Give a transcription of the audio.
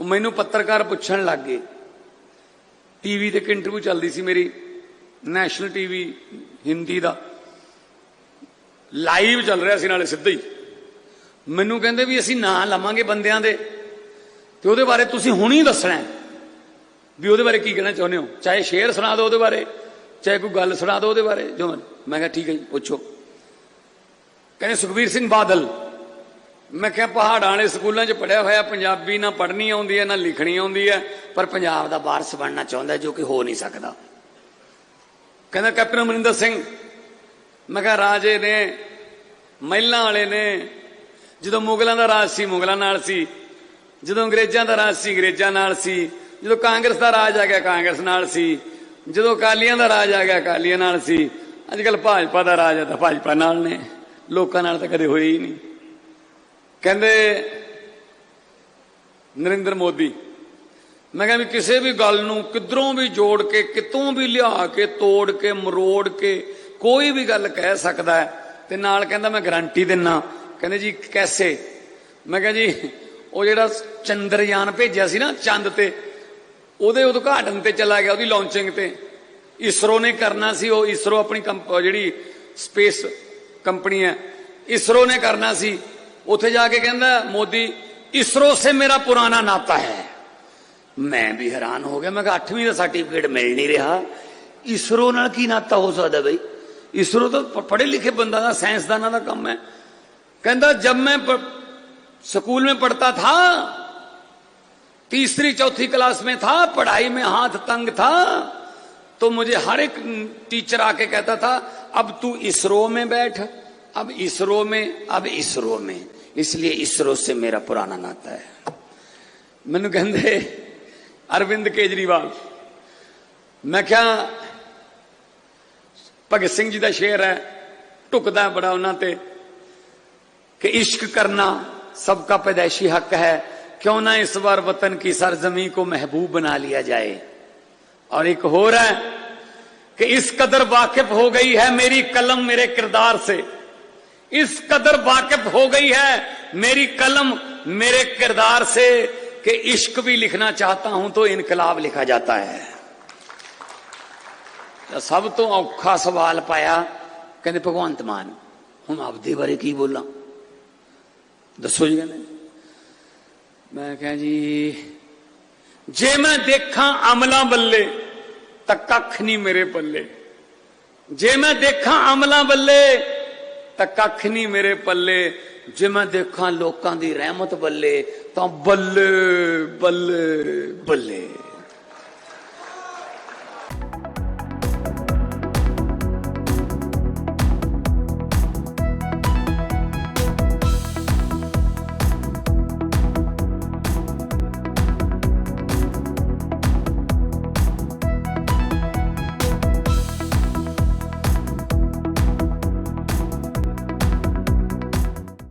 ਉਹ ਮੈਨੂੰ ਪੱਤਰਕਾਰ ਪੁੱਛਣ ਲੱਗ ਗਏ। ਟੀਵੀ ਤੇ ਇੱਕ ਇੰਟਰਵਿਊ ਚੱਲਦੀ ਸੀ ਮੇਰੀ, ਨੈਸ਼ਨਲ ਟੀਵੀ, ਹਿੰਦੀ ਦਾ। ਲਾਈਵ ਚੱਲ ਰਿਹਾ ਸੀ ਨਾਲੇ ਸਿੱਧਾ ਹੀ। ਮੈਨੂੰ ਕਹਿੰਦੇ ਵੀ ਅਸੀਂ ਨਾਂ ਲਵਾਂਗੇ ਬੰਦਿਆਂ ਦੇ, ਤੇ ਉਹਦੇ ਬਾਰੇ ਤੁਸੀਂ ਹੁਣੀ ਦੱਸਣਾ ਵੀ ਉਹਦੇ ਬਾਰੇ ਕੀ ਕਹਿਣਾ ਚਾਹੁੰਦੇ ਹੋ? ਚਾਹੇ ਸ਼ੇਰ ਸੁਣਾ ਦਿਓ ਉਹਦੇ ਬਾਰੇ, ਚਾਹੇ ਕੋਈ ਗੱਲ ਸੁਣਾ ਦਿਓ ਉਹਦੇ ਬਾਰੇ, ਜੋ ਮੈਂ ਕਿਹਾ ਠੀਕ ਹੈ ਜੀ, ਪੁੱਛੋ। ਕਹਿੰਦੇ ਸੁਖਬੀਰ ਸਿੰਘ ਬਾਦਲ ਮੈਂ ਕਿਹਾ ਪਹਾੜਾਂ ਵਾਲੇ ਸਕੂਲਾਂ 'ਚ ਪੜਿਆ ਹੋਇਆ, ਪੰਜਾਬੀ ਨਾ ਪੜ੍ਹਨੀ ਆਉਂਦੀ ਹੈ, ਨਾ ਲਿਖਣੀ ਆਉਂਦੀ ਹੈ, ਪਰ ਪੰਜਾਬ ਦਾ ਵਾਰਸ ਬਣਨਾ ਚਾਹੁੰਦਾ ਜੋ ਕਿ ਹੋ ਨਹੀਂ ਸਕਦਾ। ਕਹਿੰਦਾ, ਕੈਪਟਨ ਅਮਰਿੰਦਰ ਸਿੰਘ, ਮੈਂ ਕਿਹਾ ਰਾਜੇ ਨੇ, ਮਹਿਲਾਂ ਵਾਲੇ ਨੇ, ਜਦੋਂ ਮੁਗਲਾਂ ਦਾ ਰਾਜ ਸੀ, ਮੁਗਲਾਂ ਨਾਲ ਸੀ, ਜਦੋਂ ਅੰਗਰੇਜ਼ਾਂ ਦਾ ਰਾਜ ਸੀ, ਅੰਗਰੇਜ਼ਾਂ ਨਾਲ ਸੀ, ਜਦੋਂ ਕਾਂਗਰਸ ਦਾ ਰਾਜ ਆ ਗਿਆ, ਕਾਂਗਰਸ ਨਾਲ ਸੀ, ਜਦੋਂ ਅਕਾਲੀਆਂ ਦਾ ਰਾਜ ਆ ਗਿਆ, ਅਕਾਲੀਆਂ ਨਾਲ ਸੀ, ਅੱਜ ਕੱਲ ਭਾਜਪਾ ਦਾ ਰਾਜ ਆ ਤਾਂ ਭਾਜਪਾ ਨਾਲ ਨੇ, ਲੋਕਾਂ ਨਾਲ ਤਾਂ ਕਦੇ ਹੋਏ ਹੀ ਨਹੀਂ। ਕਹਿੰਦੇ, ਨਰਿੰਦਰ ਮੋਦੀ, ਮੈਂ ਕਿਹਾ ਵੀ ਕਿਸੇ ਵੀ ਗੱਲ ਨੂੰ ਕਿਧਰੋਂ ਵੀ ਜੋੜ ਕੇ, ਕਿਤੋਂ ਵੀ ਲਿਆ ਕੇ, ਤੋੜ ਕੇ, ਮਰੋੜ ਕੇ ਕੋਈ ਵੀ ਗੱਲ ਕਹਿ ਸਕਦਾ ਹੈ, ਤੇ ਨਾਲ ਕਹਿੰਦਾ ਮੈਂ ਗਾਰੰਟੀ ਦਿੰਨਾ। ਕਹਿੰਦੇ ਜੀ, ਕੈਸੇ? ਮੈਂ ਕਿਹਾ ਜੀ, ਉਹ ਜਿਹੜਾ ਚੰਦਰਯਾਨ ਭੇਜਿਆ ਸੀ ਨਾ, ਚੰਦ ਤੇ, ਉਹਦੇ ਉਦਘਾਟਨ ਤੇ ਚਲਾ ਗਿਆ, ਉਹਦੀ ਲਾਂਚਿੰਗ ਤੇ। ਇਸਰੋ ਨੇ ਕਰਨਾ ਸੀ, ਉਹ ਇਸਰੋ ਆਪਣੀ ਕੰਪ- ਜਿਹੜੀ ਸਪੇਸ ਕੰਪਨੀ ਹੈ, ਇਸਰੋ ਨੇ ਕਰਨਾ ਸੀ। اتے جا کے کہنا مودی، اسرو سے میرا پرانا ناتا ہے۔ میں بھی حیران ہو گیا، میں کہا اٹھویں کا سرٹیفکیٹ مل نہیں رہا۔ اسرو نہ کی ناتا ہو سکتا بھائی؟ اسرو تو پڑھے لکھے بندہ سائنسدان کم ہے۔ کہ جب میں سکول میں پڑھتا تھا، تیسری چوتھی کلاس میں تھا، پڑھائی میں ہاتھ تنگ تھا، تو مجھے ہر ایک ٹیچر آ کے کہتا تھا، اب تو اسرو میں بیٹھ۔ اب اسرو میں، اب اسرو میں۔ اس لیے اسرو سے میرا پرانا ناتا ہے۔ میں نا اروند کیجریوال۔ میں کیا بگت سنگھ جی کا شعر ہے ٹکتا ہے بڑا تے کہ عشق کرنا سب کا پیدائشی حق ہے۔ کیوں نہ اس بار وطن کی سرزمی کو محبوب بنا لیا جائے۔ اور ایک ہو رہا ہے کہ اس قدر واقف ہو گئی ہے میری قلم میرے کردار سے۔ اس قدر واقف ہو گئی ہے میری قلم میرے کردار سے کہ عشق بھی لکھنا چاہتا ہوں تو انقلاب لکھا جاتا ہے۔ سب تو اوکھا سوال ਪਾਇਆ ਕਹਿੰਦੇ ਭਗਵੰਤ ਮਾਨ ਹੁਣ ਆਪਦੇ ਬਾਰੇ ਕੀ ਬੋਲਾਂ ਦੱਸੋ جی ਕਹਿੰਦੇ میں ਕਹਾਂ ਜੀ ਜੇ ਮੈਂ ਦੇਖਾਂ ਅਮਲਾਂ ਬੱਲੇ ਤਾਂ ਕੱਖ ਨਹੀਂ ਮੇਰੇ بلے ਜੇ ਮੈਂ ਦੇਖਾਂ ਅਮਲਾਂ ਬੱਲੇ ਤਾਂ ਕੱਖ ਨਹੀਂ ਮੇਰੇ ਪੱਲੇ। ਜੇ ਮੈਂ ਦੇਖਾਂ ਲੋਕਾਂ ਦੀ ਰਹਿਮਤ ਬੱਲੇ, ਤਾਂ ਬੱਲੇ ਬੱਲੇ ਬੱਲੇ।